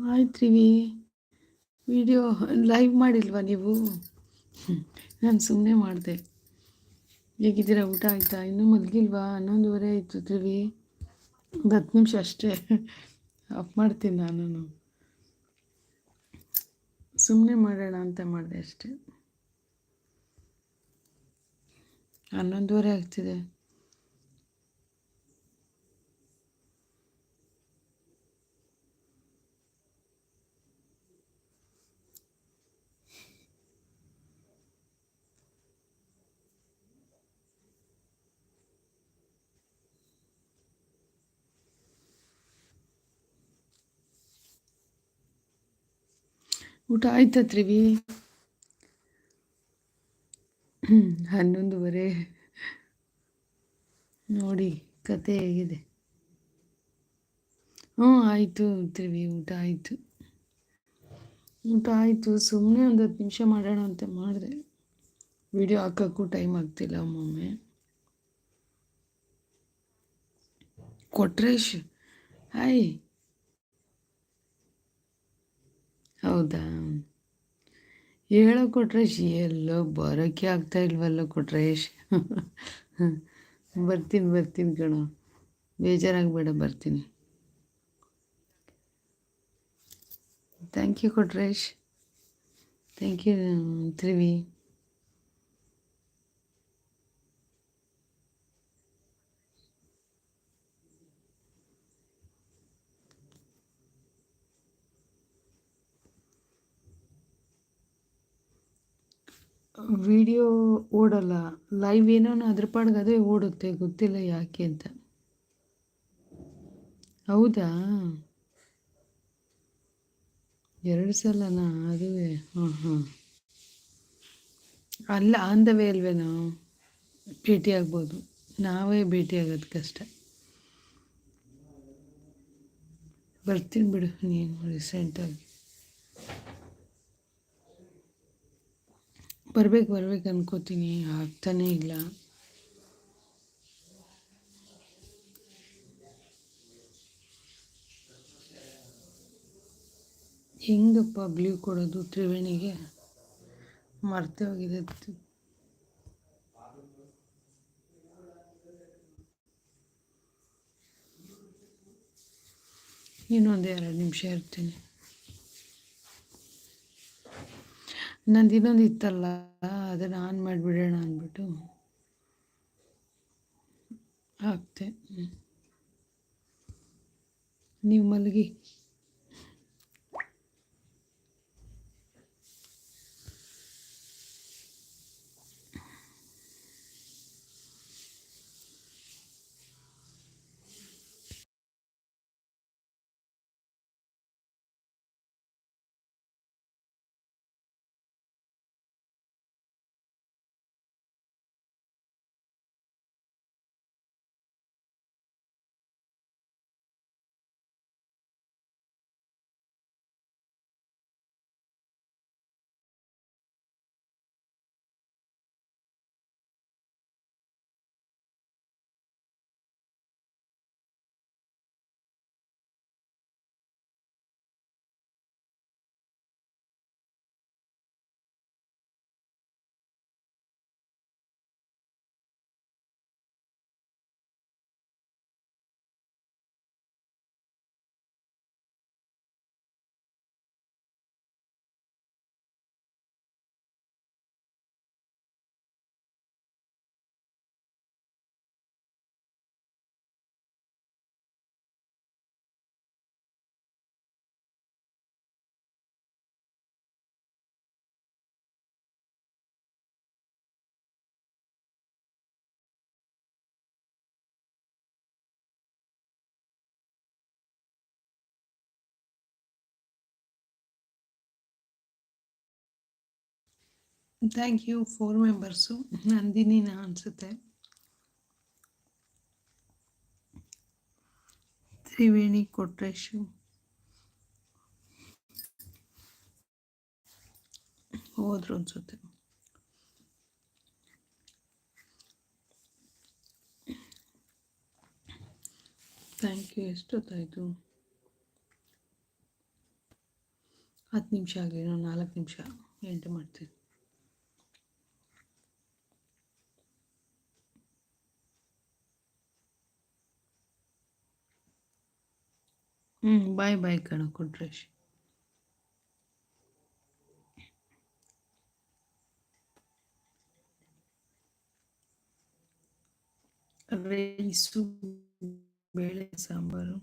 ಆಯ್ತು ರೀ. Video live ಮಾಡಿಲ್ವಾ ನೀವು? ನಾನು ಸುಮ್ಮನೆ ಮಾಡಿದೆ. ಹೇಗಿದ್ದೀರಾ? ಊಟ ಆಯಿತಾ? ಇನ್ನೂ ಮಲಗಿಲ್ವಾ? ಹನ್ನೊಂದುವರೆ ಆಯಿತು ತ್ರಿವಿ. ಒಂದು ಹತ್ತು ನಿಮಿಷ ಅಷ್ಟೇ. ಆಫ್ ಮಾಡ್ತೀನಿ ನಾನು ಸುಮ್ಮನೆ ಮಾಡೋಣ ಅಂತ ಮಾಡಿದೆ ಅಷ್ಟೇ. ಹನ್ನೊಂದುವರೆ ಆಗ್ತಿದೆ. ಊಟ ಆಯ್ತಾ ತ್ರಿವಿ? ಹನ್ನೊಂದುವರೆ. ನೋಡಿ, ಕತೆ ಹೇಗಿದೆ. ಹ್ಞೂ, ಆಯಿತು ತ್ರಿವಿ, ಊಟ ಆಯಿತು. ಊಟ ಆಯಿತು. ಸುಮ್ಮನೆ ಒಂದು ಹತ್ತು ನಿಮಿಷ ಮಾಡೋಣ ಅಂತ ಮಾಡಿದೆ. ವಿಡಿಯೋ ಹಾಕೋಕ್ಕೂ ಟೈಮ್ ಆಗ್ತಿಲ್ಲ ಒಮ್ಮೊಮ್ಮೆ. ಕೊಟ್ರೇಶ್, ಹಾಯ್. ಹೌದಾ? ಹೇಳೋ ಕೊಟ್ರೇಶ್ ಎಲ್ಲೋ ಬರೋಕ್ಕೆ ಆಗ್ತಾ ಇಲ್ವಲ್ಲ ಕೊಟ್ರೇಶ್ ಬರ್ತೀನಿ ಬರ್ತೀನಿ ಕಣೋ. ಬೇಜಾರಾಗಬೇಡ ಬರ್ತೀನಿ. Thank you Kotresh. Thank you Trivi. Video ಓಡಲ್ಲ live ಏನೋ ಅದ್ರ ಪಾಡ್ಗೆ ಅದೇ ಓಡುತ್ತೆ, ಗೊತ್ತಿಲ್ಲ ಯಾಕೆ ಅಂತ. ಹೌದಾ? ಎರಡು ಸಲನಾ? ಅದುವೇ ಹಾಂ ಹಾಂ ಅಲ್ಲ ಆನ್ ದ ವೇ ಅಲ್ವೇನೋ ಭೇಟಿ ಆಗ್ಬೋದು. ನಾವೇ ಭೇಟಿ ಆಗೋದು ಕಷ್ಟ ಬರ್ತೀನಿ ಬಿಡು, ನೀನು ರೀಸೆಂಟಾಗಿ ಬರ್ಬೇಕು ಬರ್ಬೇಕು ಅನ್ಕೋತೀನಿ. ಆಗ್ತಾನೇ ಇಲ್ಲ. ಹೆಂಗಪ್ಪ ಬ್ಲೂ ಕೊಡೋದು ತ್ರಿವೇಣಿಗೆ? ಮರ್ತೆ ಹೋಗಿದೆ. ಇನ್ನೊಂದು ಎರಡು ನಿಮಿಷ ಇರ್ತೀನಿ. ನಂದು ಇನ್ನೊಂದು ಇತ್ತಲ್ಲ ಅದನ್ನು ಆನ್ ಮಾಡಿಬಿಡೋಣ ಅಂದ್ಬಿಟ್ಟು ಹಾಕ್ತೆ ನೀವು ಮಲಗಿ. ಥ್ಯಾಂಕ್ ಯು ಫೋರ್ ಮೆಂಬರ್ಸು ನಂದಿನಿನ ಅನಿಸುತ್ತೆ. ತ್ರಿವೇಣಿ ಕೊಟ್ರೇಶು. ಹೋದ್ರು ಅನ್ಸುತ್ತೆ. ಥ್ಯಾಂಕ್ ಯು ಎಷ್ಟೊತ್ತಾಯಿತು? ಹತ್ತು ನಿಮಿಷ ಆಗಲಿ ನಾವು ನಾಲ್ಕು ನಿಮಿಷ, ಎಂಟು ಮಾಡ್ತೀನಿ. ಬಾಯ್ ಬಾಯ್ ಕಣ ಕೊಟ್ರೇಶ್ ರೈಸು ಬೇಳೆ ಸಾಂಬಾರು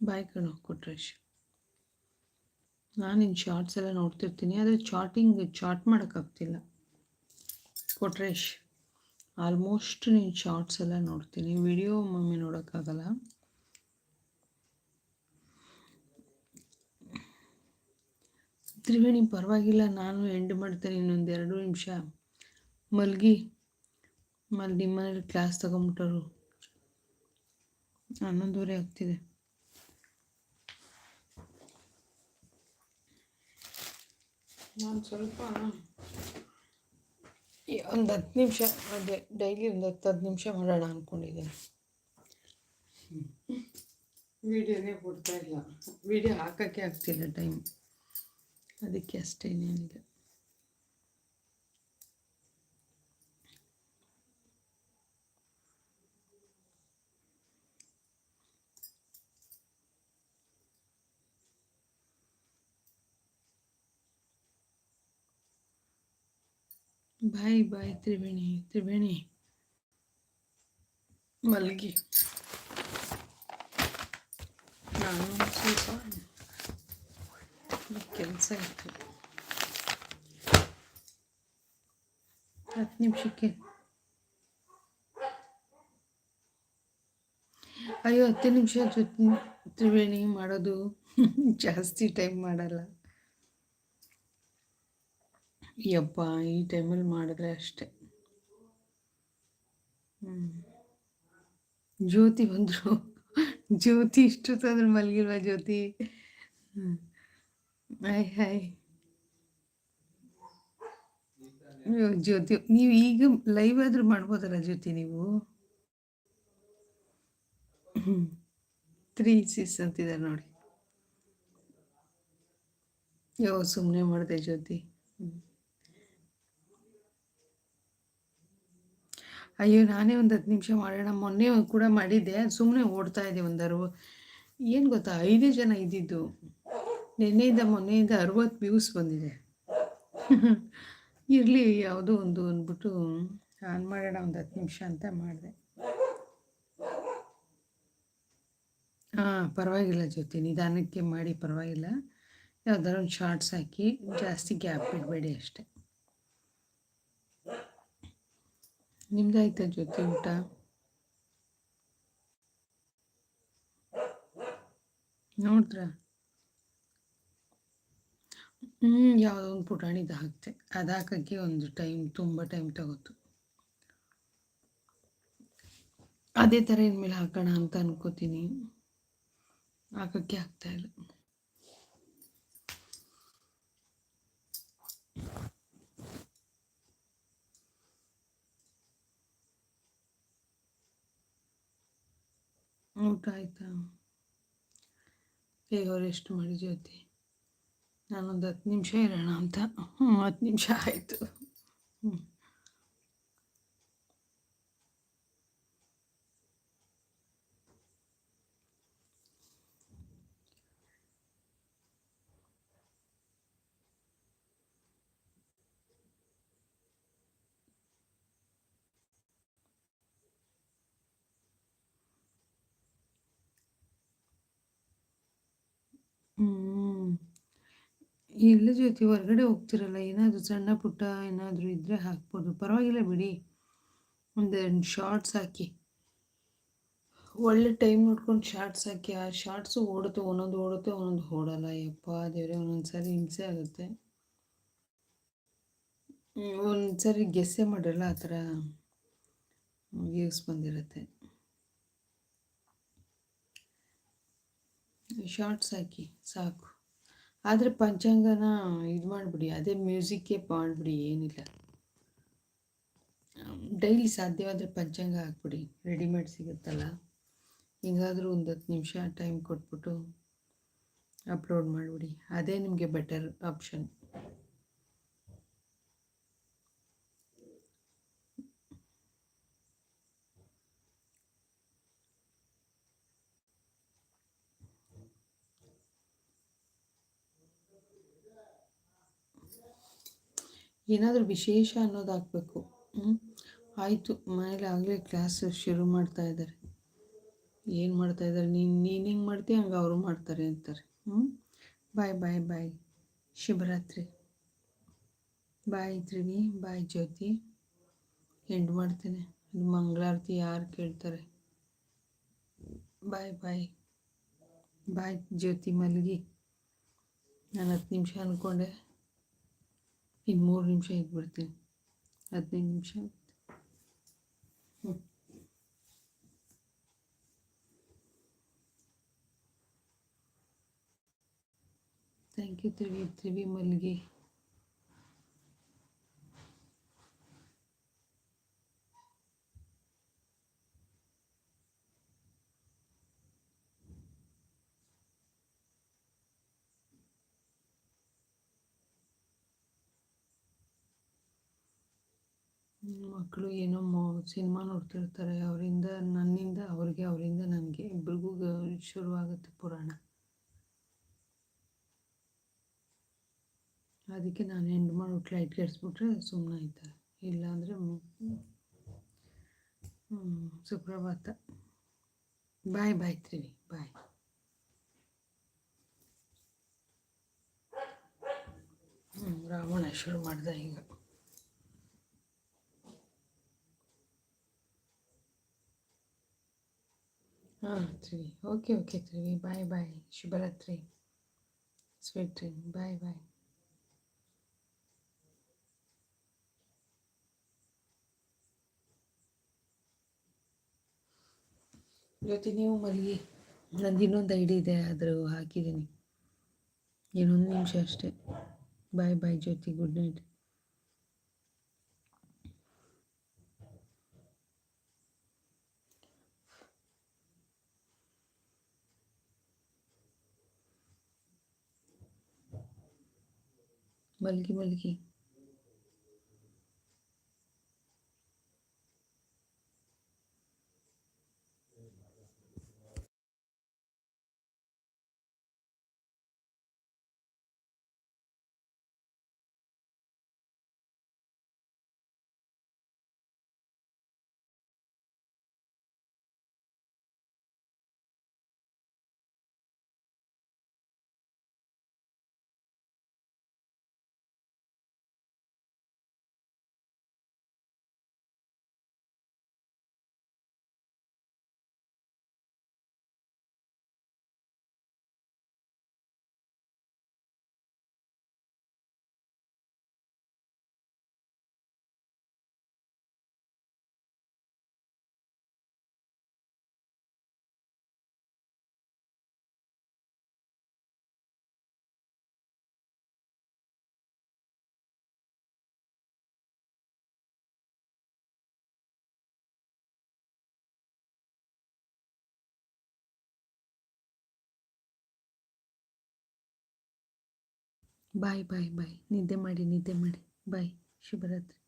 ಬಾಯ್ ಕಣೋ ಕೊಟ್ರೇಶ್ ನಾನು ನಿನ್ನ ಶಾರ್ಟ್ಸ್ ಎಲ್ಲ ನೋಡ್ತಿರ್ತೀನಿ ಆದರೆ ಚಾಟಿಂಗ್ ಚಾಟ್ ಮಾಡೋಕ್ಕಾಗ್ತಿಲ್ಲ ಕೊಟ್ರೇಶ್ ಆಲ್ಮೋಸ್ಟ್ ನೀನು ಶಾರ್ಟ್ಸ್ ಎಲ್ಲ ನೋಡ್ತೀನಿ. Video mummy ನೋಡೋಕ್ಕಾಗಲ್ಲ? ತ್ರಿವೇಣಿ, ಪರವಾಗಿಲ್ಲ. ನಾನು ಎಂಡ್ ಮಾಡ್ತೇನೆ ಇನ್ನೊಂದು ಎರಡು ನಿಮಿಷ. ಮಲ್ಗಿ ಮಲ್ ನಿಮ್ಮನೇಲಿ ಕ್ಲಾಸ್ ತಗೊಂಬಿಟ್ಟರು. ಹನ್ನೊಂದುವರೆ ಆಗ್ತಿದೆ. ನಾನು ಸ್ವಲ್ಪ ಒಂದು ಹತ್ತು ನಿಮಿಷ ಅದೇ ಡೈಲಿ ಒಂದು ಹತ್ತು ಹತ್ತು ನಿಮಿಷ ಮಾಡೋಣ ಅಂದ್ಕೊಂಡಿದ್ದೀನಿ ವಿಡಿಯೋನೇ ಕೊಡ್ತಾ ಇಲ್ಲ. ವಿಡಿಯೋ ಹಾಕೋಕ್ಕೆ ಆಗ್ತಿಲ್ಲ ಟೈಮ್ ಅದಕ್ಕೆ ಅಷ್ಟೇ ಏನಿಲ್ಲ ಬಾಯ್ ಬಾಯ್ ತ್ರಿವೇಣಿ ತ್ರಿವೇಣಿ ಮಲಗಿ. ನಾನು ಸ್ವಲ್ಪ ಕೆಲಸ ಇತ್ತು. ಹತ್ತು ನಿಮಿಷಕ್ಕೆ. ಅಯ್ಯೋ, ಹತ್ತು ನಿಮಿಷ ತ್ರಿವೇಣಿ ಮಾಡೋದು ಜಾಸ್ತಿ ಟೈಮ್ ಮಾಡಲ್ಲ. ಯಪ್ಪ ಈ ಟೈಮಲ್ಲಿ ಮಾಡಿದ್ರೆ ಅಷ್ಟೆ. ಹ್ಞೂ ಜ್ಯೋತಿ ಬಂದರು. ಜ್ಯೋತಿ ಇಷ್ಟು ತಂದ್ರೆ ಮಲಗಿಲ್ವ ಜ್ಯೋತಿ? ಹಾಯ್ ಹಾಯ್ ಜ್ಯೋತಿ, ನೀವು ಈಗ ಲೈವ್ ಆದರೂ ಮಾಡ್ಬೋದಲ್ಲ ಜ್ಯೋತಿ ನೀವು? ತ್ರೀ ಸಿಕ್ಸ್ ಅಂತಿದ್ದಾರೆ ನೋಡಿ. ಯೋ ಸುಮ್ಮನೆ ಮಾಡಿದೆ ಜ್ಯೋತಿ. ಹ್ಞೂ ಅಯ್ಯೋ, ನಾನೇ ಒಂದು ಹತ್ತು ನಿಮಿಷ ಮಾಡೋಣ. ಮೊನ್ನೆ ಕೂಡ ಮಾಡಿದ್ದೆ. ಸುಮ್ಮನೆ ಓಡ್ತಾ ಇದ್ದೆ ಒಂದು ಅರುವ ಏನು ಗೊತ್ತಾ? ಐದೇ ಜನ ಇದ್ದಿದ್ದು. ನಿನ್ನೆಯಿಂದ ಮೊನ್ನೆಯಿಂದ ಅರವತ್ತು ವ್ಯೂಸ್ ಬಂದಿದೆ. ಇರಲಿ, ಯಾವುದೋ ಒಂದು ಅಂದ್ಬಿಟ್ಟು ಆನ್ ಮಾಡೋಣ, ಒಂದು ಹತ್ತು ನಿಮಿಷ ಅಂತ ಮಾಡಿದೆ. ಹಾಂ, ಪರವಾಗಿಲ್ಲ ಜೊತೆ ನಿಧಾನಕ್ಕೆ ಮಾಡಿ, ಪರವಾಗಿಲ್ಲ. ಯಾವ್ದಾದ್ರು ಒಂದು ಶಾರ್ಟ್ಸ್ ಹಾಕಿ. ಜಾಸ್ತಿ ಗ್ಯಾಪ್ ಬಿಡಬೇಡಿ ಅಷ್ಟೆ. ನಿಮ್ದಾಯ್ತಾ ಜೊತೆ ಊಟ? ನೋಡ್ರ ಹ್ಮ್, ಯಾವುದೋ ಒಂದು ಪುಟಾಣಿದು ಹಾಕ್ತೆ. ಅದು ಹಾಕಕ್ಕೆ ಒಂದು ಟೈಮ್, ತುಂಬಾ ಟೈಮ್ ತಗೋತು. ಅದೇ ತರ ಇನ್ಮೇಲೆ ಹಾಕೋಣ ಅಂತ ಅನ್ಕೋತೀನಿ. ಹಾಕೋಕ್ಕೆ ಆಗ್ತಾಯಿಲ್ಲ ಊಟ ಆಯಿತಾ? ಬೇಗ ರೆಸ್ಟ್ ಮಾಡಿ ಜ್ಯೋತಿ? ನಾನೊಂದು ಹತ್ತು ನಿಮಿಷ ಇರೋಣ ಅಂತ. ಹ್ಞೂ ಹತ್ತು ನಿಮಿಷ ಆಯಿತು. ಹ್ಞೂ ಹ್ಞೂ ಇಲ್ಲ ಜೊತೆ ಹೊರಗಡೆ ಹೋಗ್ತಿರಲ್ಲ, ಏನಾದರೂ ಸಣ್ಣ ಪುಟ್ಟ ಏನಾದರೂ ಇದ್ದರೆ ಹಾಕ್ಬೋದು. ಪರವಾಗಿಲ್ಲ ಬಿಡಿ. ಒಂದೆರಡು ಶಾರ್ಟ್ಸ್ ಹಾಕಿ. ಒಳ್ಳೆ ಟೈಮ್ ನೋಡ್ಕೊಂಡು ಶಾರ್ಟ್ಸ್ ಹಾಕಿ. ಆ ಶಾರ್ಟ್ಸು ಓಡುತ್ತೆ, ಒಂದೊಂದು ಓಡುತ್ತೆ, ಒಂದೊಂದು ಓಡಲ್ಲ. ಯಪ್ಪ ದೇವರೇ! ಒಂದೊಂದು ಸಾರಿ ಹಿಂಸೆ ಆಗುತ್ತೆ. ಒಂದ್ಸರಿ ಗೆಸ್ಸೆ ಮಾಡಿರಲ್ಲ, ಆ ಥರ ವ್ಯೂಸ್ ಬಂದಿರುತ್ತೆ. ಶಾರ್ಟ್ಸ್ ಹಾಕಿ ಸಾಕು. ಆದರೆ ಪಂಚಾಂಗನ ಇದು ಮಾಡಿಬಿಡಿ, ಅದೇ ಮ್ಯೂಸಿಕ್ಕೇ ಮಾಡಿಬಿಡಿ, ಏನಿಲ್ಲ. ಡೈಲಿ ಸಾಧ್ಯವಾದರೆ ಪಂಚಾಂಗ ಹಾಕ್ಬಿಡಿ, ರೆಡಿಮೇಡ್ ಸಿಗುತ್ತಲ್ಲ. ಹಿಂಗಾದರೂ ಒಂದು ಹತ್ತು ನಿಮಿಷ ಟೈಮ್ ಕೊಟ್ಬಿಟ್ಟು ಅಪ್ಲೋಡ್ ಮಾಡಿಬಿಡಿ, ಅದೇ ನಿಮಗೆ ಬೆಟರ್ ಆಪ್ಷನ್. ಏನಾದರೂ ವಿಶೇಷ ಅನ್ನೋದಾಗಬೇಕು. ಹ್ಞೂ ಆಯಿತು ಮನೇಲಿ ಆಗಲೇ ಕ್ಲಾಸ್ ಶುರು ಮಾಡ್ತಾ ಇದ್ದಾರೆ. ಏನು ಮಾಡ್ತಾ ಇದ್ದಾರೆ? ನೀನು ನೀನು ಹಿಂಗೆ ಮಾಡ್ತೀಯ ಹಂಗೆ ಅವರು ಮಾಡ್ತಾರೆ ಅಂತಾರೆ. ಹ್ಞೂ ಬಾಯ್ ಬಾಯ್ ಬಾಯ್ ಶಿವರಾತ್ರಿ ಬಾಯ್ ತ್ರಿವಿ. ಬಾಯ್ ಜ್ಯೋತಿ. ಎಂಡ್ ಮಾಡ್ತೇನೆ. ಮಂಗಳಾರತಿ ಯಾರು ಕೇಳ್ತಾರೆ? ಬಾಯ್ ಬಾಯ್ ಬಾಯ್ ಜ್ಯೋತಿ ಮಲಗಿ. ನಾನು ಹತ್ತು ನಿಮಿಷ ಅಂದ್ಕೊಂಡೆ ಇನ್ನು ಮೂರು ನಿಮಿಷ ಇದ್ಬಿಡ್ತೀನಿ ಹದಿನೈದು ನಿಮಿಷ ಹ್ಞೂ ಥ್ಯಾಂಕ್ ಯು ತ್ರಿವಿ ತ್ರಿವಿ ಮಲ್ಲಿಗೆ ಮಕ್ಕಳು ಏನೋ ಮೊ, ಸಿನಿಮಾ ನೋಡ್ತಿರ್ತಾರೆ, ಅವರಿಂದ ನನ್ನಿಂದ, ಅವ್ರಿಗೆ ಅವರಿಂದ ನನಗೆ ಇಬ್ರಿಗೂ ಶುರುವಾಗುತ್ತೆ ಪುರಾಣ. ಅದಕ್ಕೆ ನಾನು ಎಂಡ್ ಮಾಡ್ಬಿಟ್ಟು ಲೈಟ್ ಕೆಡಿಸ್ಬಿಟ್ರೆ ಸುಮ್ಮನೆ ಆಯ್ತಾರೆ. ಇಲ್ಲಾಂದರೆ ಸುಪ್ರಭಾತ. ಬಾಯ್ ಬಾಯ್ ತ್ರಿವಿ ಬಾಯ್ ರಾವಣ ಶುರು ಮಾಡ್ದೆ ಈಗ. ಹಾಂ ತ್ರಿವಿ ಓಕೆ ಓಕೆ ತ್ರಿವಿ ಬಾಯ್ ಬಾಯ್ ಶುಭರಾತ್ರಿ. ಸ್ವೀಟ್ ಡ್ರೀಮ್ ಬಾಯ್ ಬಾಯ್ ಇವತ್ತು ನೀವು ಮಲಗಿ. ನಂದು ಇನ್ನೊಂದು ಐಡಿ ಇದೆ, ಆದರೂ ಹಾಕಿದ್ದೀನಿ. ಇನ್ನೊಂದು ನಿಮಿಷ ಅಷ್ಟೇ. Bye bye Jyothi. Good night ಮಲ್ಗಿ ಮಲ್ಗಿ ಬಾಯ್ ಬಾಯ್ ಬಾಯ್. ನಿದ್ದೆ ಮಾಡಿ ನಿದ್ದೆ ಮಾಡಿ. ಬಾಯ್. ಶುಭರಾತ್ರಿ.